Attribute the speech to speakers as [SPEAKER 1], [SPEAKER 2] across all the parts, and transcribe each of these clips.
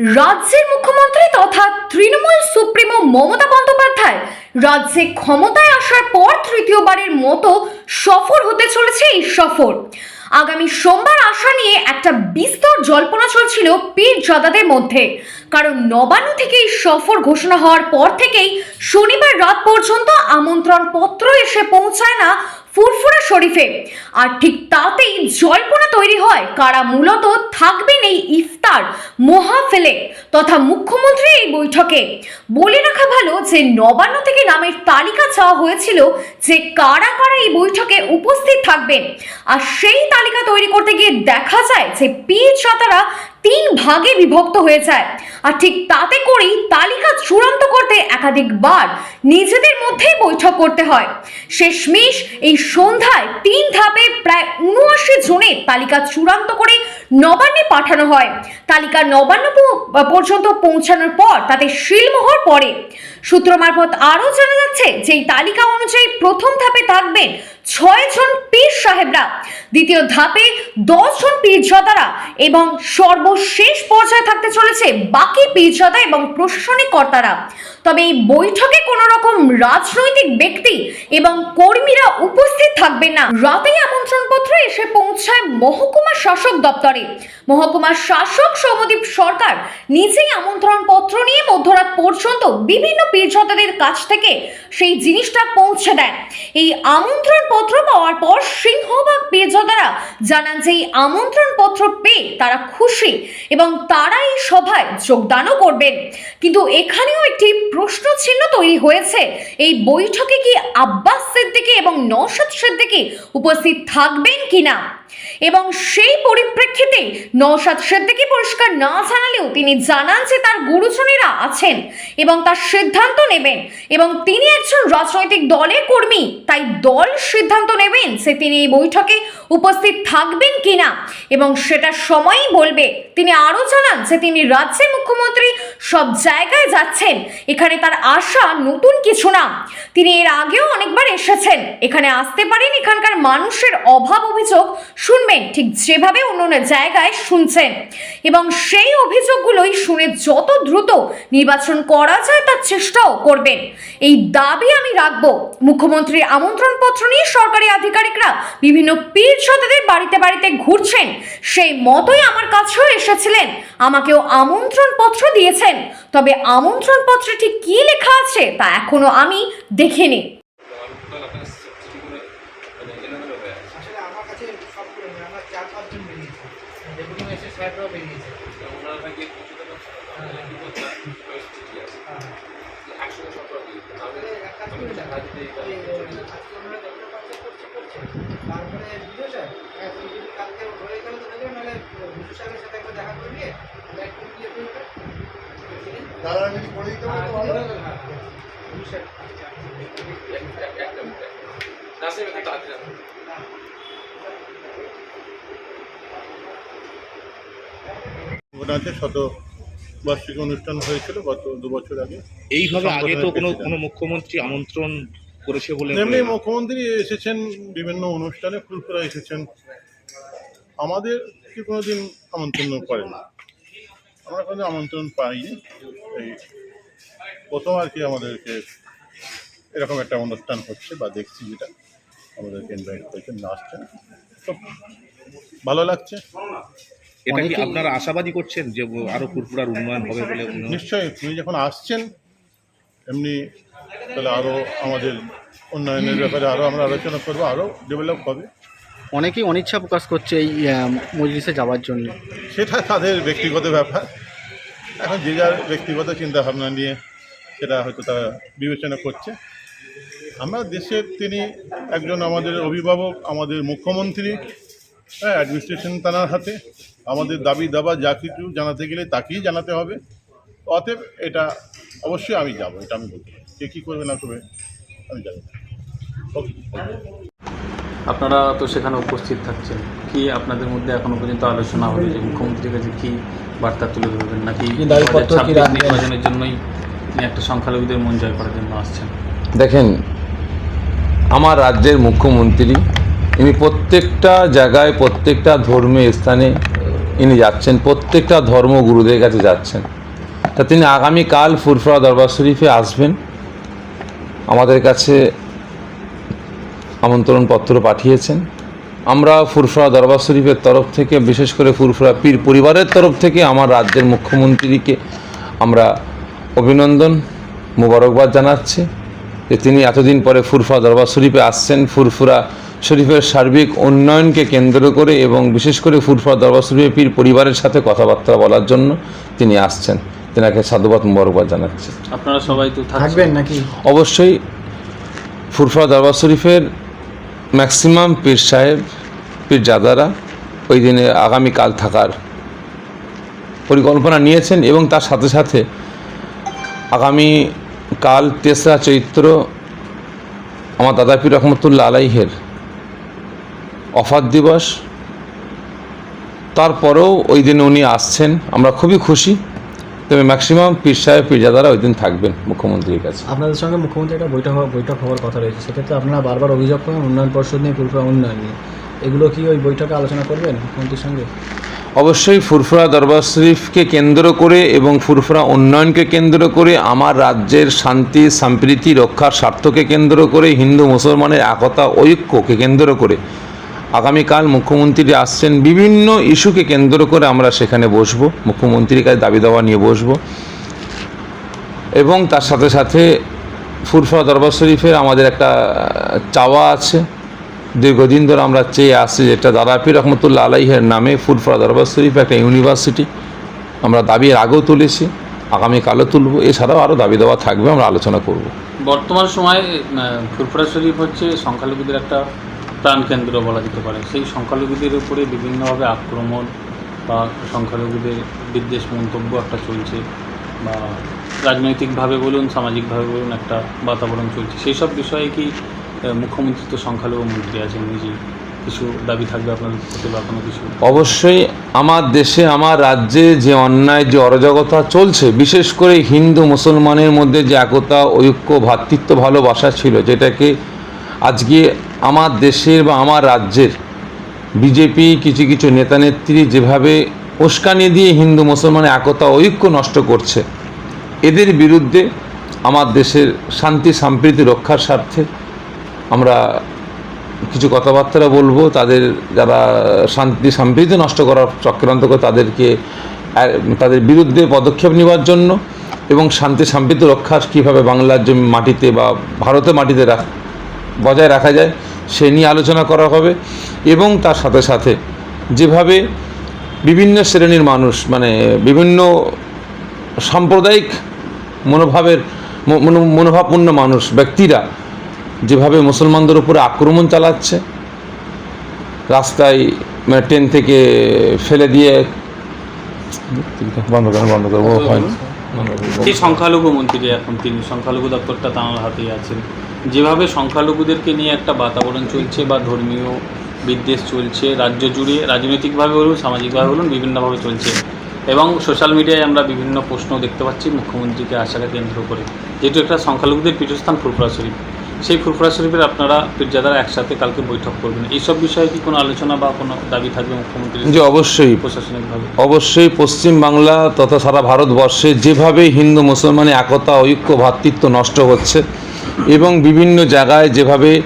[SPEAKER 1] রাজ্যের মুখ্যমন্ত্রী তথা তৃণমূল সুপ্রিমো মমতা বন্দ্যোপাধ্যায় রাজ্যে ক্ষমতায় আসার পর তৃতীয়বারের মতো সফর হতে চলেছে এই সফর। আগামী সোমবার আসা নিয়ে একটা বিস্তর জল্পনা চলছিল পীর জাদাদের মধ্যে। কারণ নবান্ন থেকে এই সফর ঘোষণা হওয়ার পর থেকেই শনিবার রাত পর্যন্ত আমন্ত্রণ পত্র এসে পৌঁছায় না ফুরফুরা শরীফে। আর ঠিক তাতেই জল্পনা তৈরি হয়, কারা মূলত থাকবেন এই ইফতার মহাফেলে তথা মুখ্যমন্ত্রী এই বৈঠকে। বলে রাখা ভালো যে, নবান্ন থেকে নামের তালিকা চাওয়া হয়েছিল যে, কারা কারা এই বৈঠকে উপস্থিত থাকবেন। আর সেই তালিকা তৈরি করতে গিয়ে দেখা যায় যে, পীর চাতারা তিন ভাগে বিভক্ত হয়ে যায়। আর ঠিক তাতে করেই তালিকা চূড়ান্ত করতে একাধিকবার নিজেদের মধ্যেই বৈঠক করতে হয়। শেষমেশ এই সন্ধ্যায় তিন ধাপে প্রায় উনআশি জনের তালিকা চূড়ান্ত করে নবান্নে পাঠানো হয়। তালিকা নবান্ন পর্যন্ত পৌঁছানোর পর তাতে শিলমোহর পড়ে। সূত্র মারফত আরও জানা যাচ্ছে যে তালিকা অনুযায়ী প্রথম ধাপে থাকবেন ছয় জন পীর সাহেবরা, দ্বিতীয় ধাপে দশ জন পীর পীরজাদারা এবং সর্বশেষ পর্যায়ে থাকতে চলেছে বাকি পীরজাদা এবং প্রশাসনিক কর্তারা। তবে এই বৈঠকে কোনো রকম রাজনৈতিক ব্যক্তি এবং কর্মীরা উপস্থিত থাকবেন না। রাতেই আমন্ত্রণপত্র এসে পৌঁছায় মহকুমা শাসক দপ্তরে। মহকুমার শাসক সৌমদীপ সরকার নিজেই আমন্ত্রণপত্র নিয়ে মধ্যরাত পর্যন্ত বিভিন্ন পীরজাদাদের কাছ থেকে সেই জিনিসটা পৌঁছে দেন এই আমন্ত্রণপত্র পাওয়ার পর সিংহবাগ পীরজাদারা জানান যে এই আমন্ত্রণপত্র পেয়ে তারা খুশি এবং তারা এই সভায় যোগদানও করবেন। কিন্তু এখানেও একটি প্রশ্ন চিহ্ন তৈরি হয়েছে। এই বৈঠকে কি আব্বাস সিদ্দিকী এবং নওশাদ সিদ্দিকী উপস্থিত থাকবেন কিনা? এবং সেই পরিপ্রেক্ষিতে নওশাদ সিদ্দিকী পরিষ্কার না জানালেও তিনি জানান যে তার গুরুজনেরা আছেন এবং তার সিদ্ধান্ত নেবেন এবং তিনি একজন রাজনৈতিক দলের কর্মী, তাই দল সিদ্ধান্ত নেবেন যে তিনি এই বৈঠকে উপস্থিত থাকবেন কিনা। এবং সেটা সময়ই বলবে। তিনি আরও জানান যে তিনি রাজ্যের মুখ্যমন্ত্রী সব জায়গায় যাচ্ছেন। এখানে তার আশা নতুন কিছু না। তিনি এর আগেও অনেকবার এসেছেন। এখানে আসতে পারেন এখানকার মানুষের অভাব অভিযোগ শুনবেন। ঠিক যেভাবে অন্য জায়গায় শুনছেন। এবং সেই অভিযোগগুলোই শুনে যত দ্রুত নির্বাচন করা যায় তার চেষ্টাও করবেন। এই দাবি আমি রাখব। মুখ্যমন্ত্রীর আমন্ত্রণপত্র নিয়ে সরকারি আধিকারিকরা বিভিন্ন পীর সদাদের বাড়িতে বাড়িতে ঘুরছেন। সেই মতোই আমার কাছেও এসেছিলেন। আমাকেও আমন্ত্রণপত্র দিয়েছেন। তবে আমন্ত্রণপত্রে ঠিক কী লেখা আছে তা এখনও আমি দেখিনি।
[SPEAKER 2] তারপরে হ্যাঁ, কালকে হয়ে গেলে তো হয়ে নাহলে বিজয় সাহেবের সাথে একবার দেখা করে নিয়ে একটু গিয়ে দিয়ে
[SPEAKER 3] দাদা যদি করে দিতে পারতো ভালো।
[SPEAKER 2] গেলো। বিজয় সাহেব।
[SPEAKER 3] ওনাতে শত বার্ষিক অনুষ্ঠান হয়েছিল গত দু বছর আগে
[SPEAKER 4] এইভাবে আগে তো কোনো কোনো মুখ্যমন্ত্রী আমন্ত্রণ করেছে বলে
[SPEAKER 3] এমনি মুখ্যমন্ত্রী এসেছেন বিভিন্ন অনুষ্ঠানে ফুলপুরা এসেছেন। আমাদের কি কোনোদিন আমন্ত্রণ করেন আমরা কোনো আমন্ত্রণ পাইনি। এই প্রথম আর কি আমাদেরকে এরকম একটা অনুষ্ঠান হচ্ছে বা দেখছি যেটা। আমাদেরকে ইনভাইট করেছেন আসছেন। খুব ভালো লাগছে।
[SPEAKER 4] এটা কি আপনারা আশাবাদী করছেন যে আরও ফুরফুরার উন্নয়ন হবে বলে
[SPEAKER 3] নিশ্চয়ই তুমি যখন আসছেন এমনি তাহলে আরও আমাদের উন্নয়নের ব্যাপারে আরও আমরা আলোচনা করব আরও ডেভেলপ হবে।
[SPEAKER 5] অনেকেই অনিচ্ছা প্রকাশ করছে এই আহ, মজলিসে যাওয়ার জন্য।
[SPEAKER 3] সেটা তাদের ব্যক্তিগত ব্যাপার। এখন যে যার ব্যক্তিগত চিন্তা ভাবনা নিয়ে সেটা হয়তো তারা বিবেচনা করছে। আমরা দেশের তিনি একজন আমাদের অভিভাবক আমাদের মুখ্যমন্ত্রী হ্যাঁ অ্যাডমিনিস্ট্রেশন তানার হাতে। আমাদের দাবি দাবা যা কিছু জানাতে গেলে তাকেই জানাতে হবে। অতএব এটা অবশ্যই আমি যাব এটা আমি বলতে পারি কে কী করবে না করবে আমি জানি না।
[SPEAKER 6] আপনারা তো সেখানে উপস্থিত থাকছেন। কি আপনাদের মধ্যে এখনও পর্যন্ত আলোচনা হলো যে মুখ্যমন্ত্রীর কাছে কি বার্তা তুলে ধরবেন? নাকি
[SPEAKER 5] কি দাবিপত্র কি
[SPEAKER 6] 2026
[SPEAKER 5] রাখবেন?
[SPEAKER 6] নির্বাচনের জন্যই তিনি একটা সংখ্যালঘুদের মন জয় করার জন্য আসছেন।
[SPEAKER 7] দেখেন আমার রাজ্যের মুখ্যমন্ত্রী ইনি প্রত্যেকটা জায়গায় প্রত্যেকটা ধর্মীয় স্থানে ইনি যাচ্ছেন প্রত্যেকটা ধর্মগুরুদের কাছে যাচ্ছেন। তা তিনি আগামীকাল ফুরফুরা দরবার শরীফে আসবেন। আমাদের কাছে আমন্ত্রণপত্র পাঠিয়েছেন। আমরা ফুরফুরা দরবার শরীফের তরফ থেকে বিশেষ করে ফুরফুরা পীর পরিবারের তরফ থেকে আমার রাজ্যের মুখ্যমন্ত্রীকে আমরা অভিনন্দন মোবারকবাদ জানাচ্ছি যে তিনি এতদিন পরে ফুরফুরা দরবার শরীফে আসছেন। ফুরফুরা শরীফের সার্বিক উন্নয়নকে কেন্দ্র করে এবং বিশেষ করে ফুরফুরা দরবার শরীফের পীর পরিবারের সাথে কথাবার্তা বলার জন্য তিনি আসছেন। তেনাকে সাধুবাদ মোবারকবাদ জানাচ্ছি।
[SPEAKER 6] আপনারা সবাই তো
[SPEAKER 5] থাকবেন নাকি?
[SPEAKER 7] অবশ্যই ফুরফুরা দরবার শরীফের ম্যাক্সিমাম পীর সাহেব পীর জাদারা ওই দিনে আগামীকাল থাকার পরিকল্পনা নিয়েছেন এবং তার সাথে সাথে আগামী কাল তেসরা চৈত্র আমার দাদা পীর রহমতুল্লাহ আলাইহের অফার দিবস। তারপরেও ওই দিনে উনি আসছেন, আমরা খুবই খুশি। তবে ম্যাক্সিমাম পীর সাহেব পীরজাদারা ওই দিন থাকবেন মুখ্যমন্ত্রীর কাছে।
[SPEAKER 5] আপনাদের সঙ্গে মুখ্যমন্ত্রী একটা বৈঠক বৈঠক হওয়ার কথা রয়েছে। সেক্ষেত্রে আপনারা বারবার অভিযোগ করেন উন্নয়ন পর্ষদ নিয়ে পুরপুরা উন্নয়ন নিয়ে। এগুলো কি ওই বৈঠকে আলোচনা করবেন মুখ্যমন্ত্রীর সঙ্গে?
[SPEAKER 7] অবশ্যই ফুরফুরা দরবার শরীফকে কেন্দ্র করে এবং ফুরফুরা উন্নয়নকে কেন্দ্র করে আমার রাজ্যের শান্তি সম্প্রীতি রক্ষার স্বার্থকে কেন্দ্র করে হিন্দু মুসলমানের একতা ঐক্যকে কেন্দ্র করে আগামীকাল মুখ্যমন্ত্রী আসছেন, বিভিন্ন ইস্যুকে কেন্দ্র করে আমরা সেখানে বসবো মুখ্যমন্ত্রীর কাছে দাবি দাওয়া নিয়ে বসবো। এবং তার সাথে সাথে ফুরফুরা দরবার শরীফের আমাদের একটা চাওয়া আছে। দীর্ঘদিন ধরে আমরা চেয়ে আসছি যেটা দাদাপীর রহমতুল্লাহ আলাইহের নামে ফুরফুরা দরবার শরীফ একটা ইউনিভার্সিটি। আমরা দাবি এর আগেও তুলেছি, আগামীকালও তুলব। এছাড়াও আরও দাবি দেওয়া থাকবে, আমরা আলোচনা করব।
[SPEAKER 6] বর্তমান সময়ে ফুরফুরা শরীফ হচ্ছে সংখ্যালঘুদের একটা প্রাণকেন্দ্র বলা যেতে পারে। সেই সংখ্যালঘুদের উপরে বিভিন্নভাবে আক্রমণ বা সংখ্যালঘুদের বিদ্বেষ মন্তব্য একটা চলছে বা রাজনৈতিকভাবে বলুন, সামাজিকভাবে বলুন একটা বাতাবরণ চলছে। সেই সব বিষয়ে কি মুখ্যমন্ত্রী তো সংখ্যালঘু মন্ত্রী আছেন নিজেই কিছু দাবি থাকবে আপনাদের প্রতি বা কোনো কিছু?
[SPEAKER 7] অবশ্যই আমার দেশে, আমার রাজ্যে যে অন্যায়, যে অরাজকতা চলছে, বিশেষ করে হিন্দু, মুসলমানের মধ্যে যে একতা, ঐক্য ভ্রাতৃত্ব ভালোবাসা ছিল, যেটাকে আজকে আমার দেশের বা আমার রাজ্যের বিজেপি, কিছু কিছু নেতানেত্রী যেভাবে উস্কানি দিয়ে হিন্দু মুসলমানের একতা, ঐক্য নষ্ট করছে, এদের বিরুদ্ধে আমার দেশের শান্তি, সম্প্রীতি রক্ষার স্বার্থে আমরা কিছু কথাবার্তা বলব। তাদের যারা শান্তি, সম্প্রীতি নষ্ট করার চক্রান্ত করে তাদেরকে তাদের বিরুদ্ধে পদক্ষেপ নেওয়ার জন্য এবং শান্তি, সম্প্রীতি রক্ষা কীভাবে বাংলার জমি মাটিতে বা ভারতের মাটিতে রাখ বজায় রাখা যায় সে নিয়ে আলোচনা করা হবে এবং তার সাথে সাথে যেভাবে বিভিন্ন শ্রেণির মানুষ মানে বিভিন্ন সাম্প্রদায়িক মনোভাবের মনো- মনোভাবপূর্ণ মানুষ ব্যক্তিরা যেভাবে মুসলমানদের উপরে আক্রমণ চালাচ্ছে রাস্তায় মানে ট্রেন থেকে ফেলে দিয়ে বন্ধ করেন বন্ধ করব
[SPEAKER 6] সংখ্যালঘু মন্ত্রী এখন তিনি? সংখ্যালঘু দপ্তরটা তাঁর হাতেই আছেন। যেভাবে সংখ্যালঘুদেরকে নিয়ে একটা বাতাবরণ চলছে বা ধর্মীয় বিদ্বেষ চলছে রাজ্য জুড়ে রাজনৈতিকভাবে বলুন সামাজিকভাবে বলুন বিভিন্নভাবে চলছে। এবং সোশ্যাল মিডিয়ায় আমরা বিভিন্ন প্রশ্ন দেখতে পাচ্ছি মুখ্যমন্ত্রীকে আশাকে কেন্দ্র করে। যেহেতু একটা সংখ্যালঘুদের পীঠস্থান ফুরফুরা শরীফ সেই ফুরফুরা শরীফের আপনারা পীরজাদারা একসাথে কালকে বৈঠক করবেন। এইসব বিষয়ে কি কোনো আলোচনা বা কোনো দাবি থাকবে মুখ্যমন্ত্রী
[SPEAKER 7] যে অবশ্যই।
[SPEAKER 6] প্রশাসনিকভাবে।
[SPEAKER 7] অবশ্যই পশ্চিম বাংলা তথা সারা ভারতবর্ষে যেভাবে হিন্দু মুসলমানের একতা ঐক্য ভ্রাতৃত্ব নষ্ট হচ্ছে এবং বিভিন্ন জায়গায় যেভাবে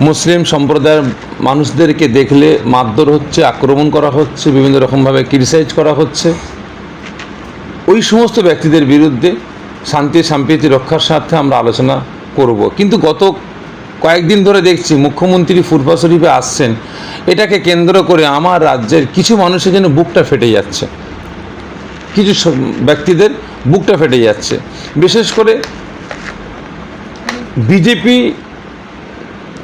[SPEAKER 7] মুসলিম সম্প্রদায়ের মানুষদেরকে দেখলে মারধর হচ্ছে, আক্রমণ করা হচ্ছে, বিভিন্ন রকমভাবে ক্রিটিসাইজ করা হচ্ছে। ওই সমস্ত ব্যক্তিদের বিরুদ্ধে শান্তি, সম্প্রীতি রক্ষার স্বার্থে আমরা আলোচনা করব। কিন্তু গত কয়েকদিন ধরে দেখছি মুখ্যমন্ত্রী ফুরফা শরীফে আসছেন। এটাকে কেন্দ্র করে আমার রাজ্যের কিছু মানুষের যেন বুকটা ফেটে যাচ্ছে। কিছু ব্যক্তিদের বুকটা ফেটে যাচ্ছে। বিশেষ করে বিজেপি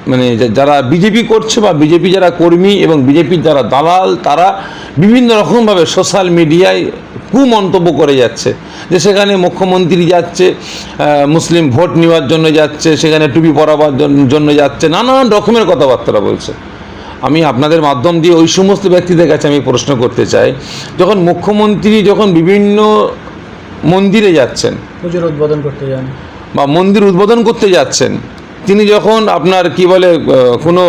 [SPEAKER 7] মানে যারা বিজেপি করছে বা বিজেপি যারা কর্মী এবং বিজেপির যারা দালাল, তারা বিভিন্ন রকমভাবে সোশ্যাল মিডিয়ায় কুমন্তব্য করে যাচ্ছে যে সেখানে মুখ্যমন্ত্রী যাচ্ছে মুসলিম ভোট নেওয়ার জন্য যাচ্ছে, সেখানে টুপি পরাবার জন- জন্য যাচ্ছে, নানান রকমের কথাবার্তা বলছে। আমি আপনাদের মাধ্যম দিয়ে ওই সমস্ত ব্যক্তিদের কাছে আমি প্রশ্ন করতে চাই, যখন মুখ্যমন্ত্রী যখন বিভিন্ন মন্দিরে যাচ্ছেন
[SPEAKER 5] পুজোর উদ্বোধন করতে যান।
[SPEAKER 7] বা মন্দির উদ্বোধন করতে যাচ্ছেন তিনি যখন আপনার কি বলে কোনো